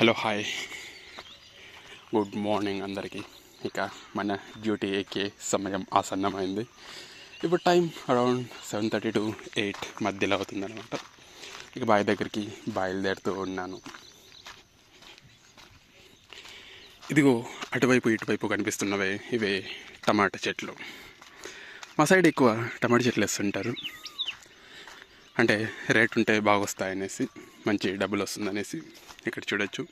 Hello hi good morning అందరికీ. ఇక మన డ్యూటీ ఎక్కే సమయం ఆసన్నమైంది. ఇప్పుడు time around seven thirty to eight మధ్యలో అవుతుందన్నమాట. ఇక బావి దగ్గరికి బయలుదేరుతూ ఉన్నాను. ఇదిగో అటువైపు ఇటువైపు కనిపిస్తున్నవే ఇవే టమాటా చెట్లు. మా సైడ్ ఎక్కువ టమాటా చెట్లు వేస్తుంటారు. అంటే రేట్ ఉంటే బాగా వస్తాయనేసి మంచి డబ్బులు వస్తుందనేసి ఇక్కడ చూడొచ్చు.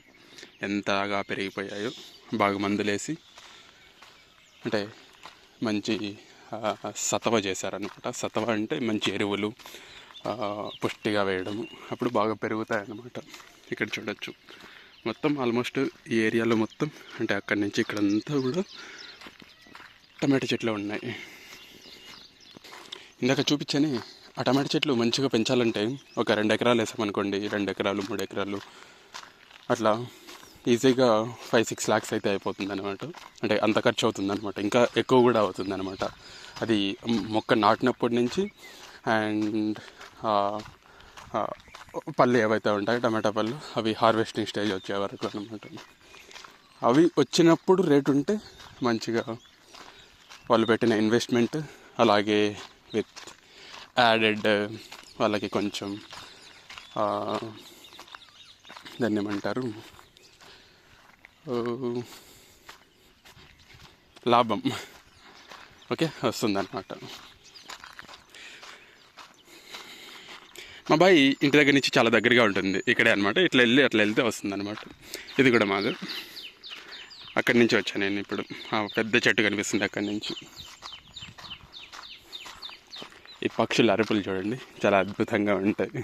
ఎంతగా పెరిగిపోయాయో. బాగా మందులేసి అంటే మంచి సతవ చేశారనమాట సతవ అంటే మంచి ఎరువులు పుష్టిగా వేయడము. అప్పుడు బాగా పెరుగుతాయన్నమాట. ఇక్కడ చూడొచ్చు. మొత్తం ఆల్మోస్ట్ ఈ ఏరియాలో మొత్తం అంటే అక్కడి నుంచి ఇక్కడంతా కూడా టమాటా చెట్లు ఉన్నాయి. ఇందాక చూపించని ఆ టమాటా చెట్లు మంచిగా పెంచాలంటే ఒక రెండు ఎకరాలు వేసామనుకోండి రెండు ఎకరాలు మూడు ఎకరాలు అట్లా ఈజీగా ఫైవ్ సిక్స్ ల్యాక్స్ అయితే అయిపోతుంది అనమాట అంటే అంత ఖర్చు అవుతుంది అనమాట ఇంకా ఎక్కువ కూడా అవుతుంది అనమాట అది మొక్క నాటినప్పటి నుంచి అండ్ పళ్ళు ఏవైతే ఉంటాయో టమాటా పళ్ళు అవి హార్వెస్టింగ్ స్టేజ్ వచ్చే వరకు అనమాట అవి వచ్చినప్పుడు రేటు ఉంటే మంచిగా వాళ్ళు పెట్టిన ఇన్వెస్ట్మెంట్ అలాగే విత్ యాడెడ్ వాళ్ళకి కొంచెం దాన్ని ఏమంటారు లాభం. ఓకే వస్తుందన్నమాట. మా బాయ్ ఇంటి దగ్గర నుంచి చాలా దగ్గరగా ఉంటుంది. ఇక్కడే అనమాట ఇట్లా వెళ్ళి అట్లా వెళ్తే వస్తుందన్నమాట. ఇది కూడా మాది. అక్కడి నుంచి వచ్చాను నేను ఇప్పుడు. ఆ పెద్ద చెట్టు కనిపిస్తుంది అక్కడి నుంచి. ఈ పక్షుల అరుపులు చూడండి. చాలా అద్భుతంగా ఉంటాయి.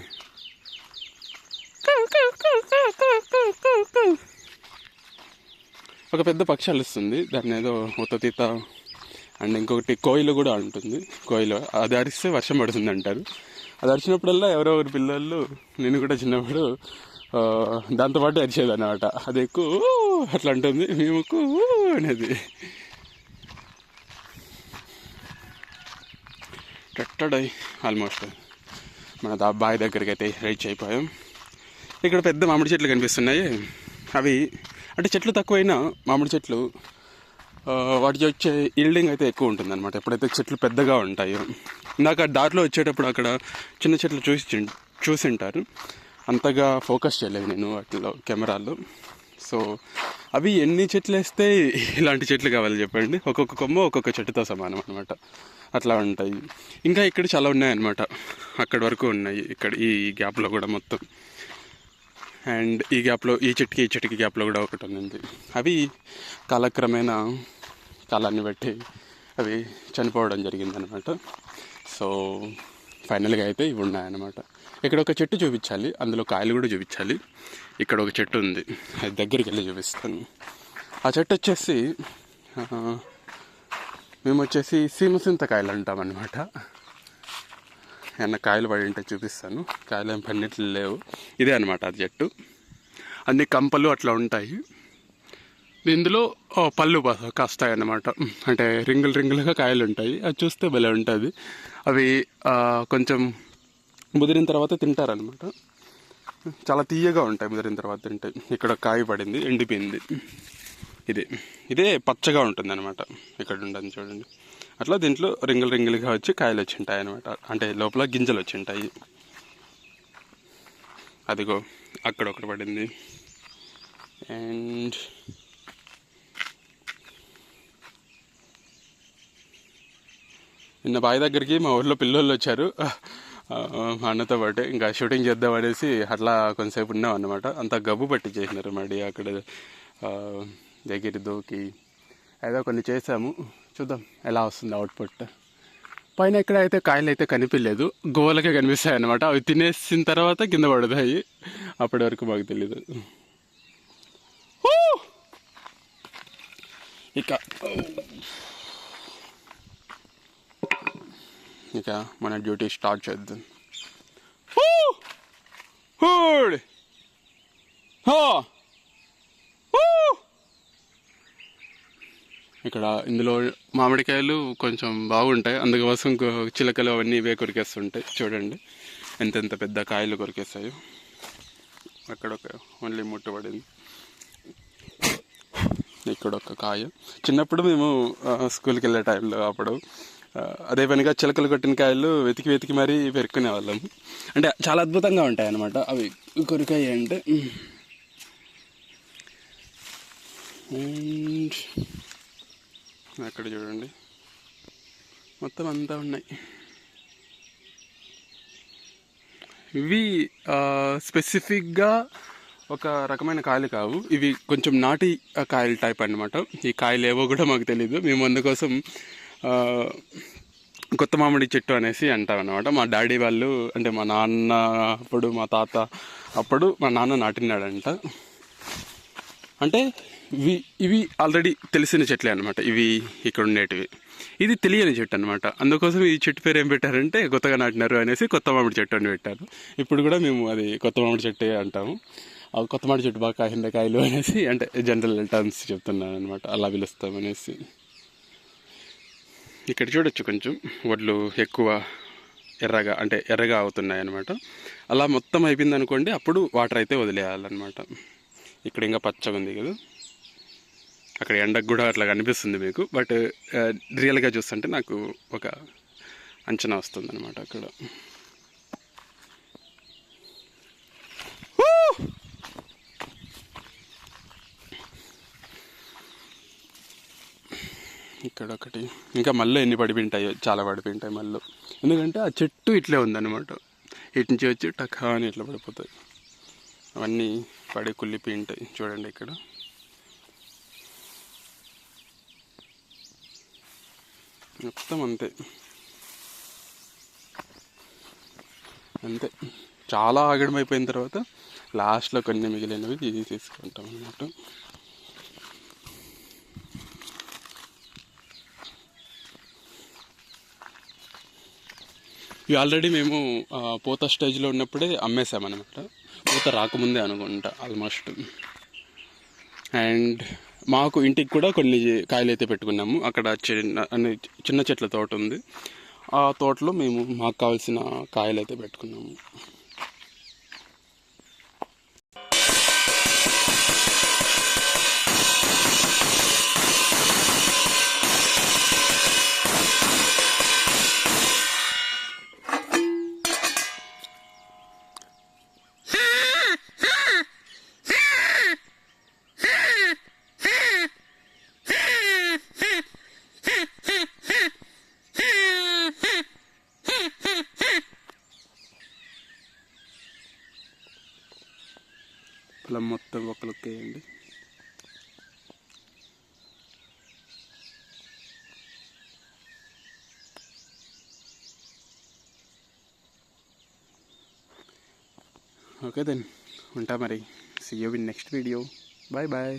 ఒక పెద్ద పక్షి అలుస్తుంది. దాన్ని ఏదో ఉత్తతీత అండ్ ఇంకొకటి కోయిలు కూడా ఉంటుంది కోయిలు అది అరిస్తే వర్షం పడుతుంది అంటారు. అది అరిచినప్పుడల్లా ఎవరో ఒకరి పిల్లలు నేను కూడా చిన్నప్పుడు దాంతోపాటు అరిచేది అనమాట అది ఎక్కువ అట్లా ఉంటుంది మేము "ఊ" అనేది. కట్టడై ఆల్మోస్ట్ మన దా దగ్గరికి అయితే రీచ్ అయిపోయాం. ఇక్కడ పెద్ద మామిడి చెట్లు కనిపిస్తున్నాయి. అవి అంటే చెట్లు తక్కువైనా మామిడి చెట్లు వాటికి వచ్చే ఈల్డింగ్ అయితే ఎక్కువ ఉంటుంది అనమాట ఎప్పుడైతే చెట్లు పెద్దగా ఉంటాయో. ఇందాక దారిలో వచ్చేటప్పుడు అక్కడ చిన్న చెట్లు చూసి చూసింటారు అంతగా ఫోకస్ చేయలేదు నేను వాటిలో కెమెరాలో. సో అవి ఎన్ని చెట్లు వేస్తే ఇలాంటి చెట్లు కావాలి చెప్పండి. ఒక్కొక్క కొమ్మ ఒక్కొక్క చెట్టుతో సమానం అనమాట అట్లా ఉంటాయి. ఇంకా ఇక్కడ చాలా ఉన్నాయన్నమాట. అక్కడి వరకు ఉన్నాయి. ఇక్కడ ఈ గ్యాప్లో కూడా మొత్తం. అండ్ ఈ గ్యాప్లో ఈ చెట్టుకి ఈ చెట్టుకి గ్యాప్లో కూడా ఒకటి ఉంది అవి కాలక్రమేణా కాలాన్ని బట్టి అవి చనిపోవడం జరిగిందనమాట సో ఫైనల్గా అయితే ఇవి ఉన్నాయన్నమాట. ఇక్కడ ఒక చెట్టు చూపించాలి. అందులో కాయలు కూడా చూపించాలి. ఇక్కడ ఒక చెట్టు ఉంది. అది దగ్గరికి వెళ్ళి చూపిస్తాను. ఆ చెట్టు వచ్చేసి మేము వచ్చేసి సీమసింత కాయలు అంటామన్నమాట. ఏమన్నా కాయలు పడి ఉంటే చూపిస్తాను. కాయలు ఏం పడినట్లు లేవు. ఇదే అనమాట అది చెట్టు. అన్ని కంపలు అట్లా ఉంటాయి. ఇందులో పళ్ళు కాస్తాయి అన్నమాట అంటే రింగులు రింగులుగా కాయలు ఉంటాయి. అది చూస్తే భలే ఉంటుంది. అవి కొంచెం ముదిరిన తర్వాత తింటారనమాట చాలా తీయగా ఉంటాయి ముదిరిన తర్వాత తింటే. ఇక్కడ కాయ పడింది ఎండిపోయింది. ఇది. ఇదే పచ్చగా ఉంటుంది అనమాట ఇక్కడ ఉండదు చూడండి. అట్లా దీంట్లో రింగులు రింగులుగా వచ్చి కాయలు వచ్చి ఉంటాయి అనమాట అంటే లోపల గింజలు వచ్చి ఉంటాయి అదిగో అక్కడ ఒకటి పడింది. అండ్ నిన్న బావి దగ్గరికి మా ఊర్లో పిల్లోళ్ళు వచ్చారు. మా అన్నతో పాటు ఇంకా షూటింగ్ చేద్దాం అనేసి అట్లా కొంతసేపు ఉన్నాం అనమాట అంతా గబ్బు పట్టి చేసినారు మరి అక్కడ. దగ్గర దూకి ఏదో కొన్ని చేసాము. చూద్దాం ఎలా వస్తుంది అవుట్పుట్ పైన ఎక్కడ అయితే కాయలు అయితే కనిపించలేదు గోవలకే కనిపిస్తాయి అనమాట అవి తినేసిన తర్వాత కింద పడతాయి. అప్పటి వరకు మాకు తెలీదు. ఇక ఇక మన డ్యూటీ స్టార్ట్ చేద్దాం. ఊ! హూడ్! హో! ఇక్కడ ఇందులో మామిడికాయలు కొంచెం బాగుంటాయి. అందుకోసం చిలకలు అవన్నీ ఇవే కొరికేస్తుంటాయి. చూడండి. ఎంతెంత పెద్ద కాయలు కొరికేస్తాయో. అక్కడ ఒక ఓన్లీ ముట్టుబడింది ఇక్కడ ఒక కాయ. చిన్నప్పుడు మేము స్కూల్కి వెళ్ళే టైంలో అప్పుడు అదే పనిగా చిలకలు కొట్టిన కాయలు వెతికి వెతికి మరీ పెరుక్కునే వాళ్ళం. అంటే చాలా అద్భుతంగా ఉంటాయి అన్నమాట. అవి కొరికాయ అంటే. అండ్ అక్కడ చూడండి. మొత్తం అంతా ఉన్నాయి. ఇవి స్పెసిఫిక్గా ఒక రకమైన కాయలు కావు. ఇవి కొంచెం నాటి ఆ, టైప్ అన్నమాట. ఈ కాయలు ఏవో కూడా మాకు తెలియదు మేము అందుకోసం కొత్త మామిడి చెట్టు అనేసి అంటాం అనమాట మా డాడీ వాళ్ళు అంటే మా నాన్న అప్పుడు మా తాత అప్పుడు మా నాన్న నాటినాడంట. అంటే ఇవి ఇవి ఆల్రెడీ తెలిసిన చెట్లే అనమాట ఇవి ఇక్కడ ఉండేటివి. ఇది తెలియని చెట్టు అనమాట అందుకోసం ఈ చెట్టు పేరు ఏం పెట్టారంటే కొత్తగా నాటినారు అనేసి కొత్త మామిడి చెట్టు అని పెట్టారు. ఇప్పుడు కూడా మేము అది కొత్త మామిడి చెట్టే అంటాము. ఆ కొత్త మామిడి చెట్టు బాగా కాహింద కాయలు అనేసి అంటే జనరల్ టర్మ్స్ చెప్తున్నాను అనమాట అలా పిలుస్తాం అనేసి. ఇక్కడ చూడొచ్చు కొంచెం వడ్లు ఎక్కువ ఎర్రగా అంటే ఎర్రగా అవుతున్నాయి అనమాట అలా మొత్తం అయిపోయింది అనుకోండి అప్పుడు వాటర్ అయితే వదిలేయాలన్నమాట. ఇక్కడ ఇంకా పచ్చగా ఉంది కదా. అక్కడ ఎండకు కూడా అట్లా కనిపిస్తుంది మీకు బట్ రియల్గా చూస్తుంటే నాకు ఒక అంచనా వస్తుంది అనమాట అక్కడ. ఇక్కడ ఒకటి. ఇంకా మళ్ళీ ఎన్ని పడిపింటాయో చాలా పడిపోయింటాయి మళ్ళీ. ఎందుకంటే ఆ చెట్టు ఇట్లే ఉందన్నమాట. ఇటు నుంచి వచ్చి టకా అని ఇట్లా పడిపోతాయి. అవన్నీ పడి కుళ్ళిపోయి ఉంటాయి. చూడండి ఇక్కడ. మొత్తం అంతే. అంతే. చాలా ఆగడం అయిపోయిన తర్వాత లాస్ట్లో కొన్ని మిగిలినవి తీసి తీసుకుంటాం అన్నమాట. ఇవి ఆల్రెడీ మేము పూత స్టేజ్లో ఉన్నప్పుడే అమ్మేసామన్నమాట పూత రాకముందే అనుకుంటా ఆల్మోస్ట్. అండ్ మాకు ఇంటికి కూడా కొన్ని కాయలు అయితే పెట్టుకున్నాము. అక్కడ చిన్న చిన్న చెట్ల తోట ఉంది. ఆ తోటలో మేము మాకు కావాల్సిన కాయలు అయితే పెట్టుకున్నాము. క్లిక్ చేయండి ఓకే దెన్ ఉంటా మరి. See you in next video bye bye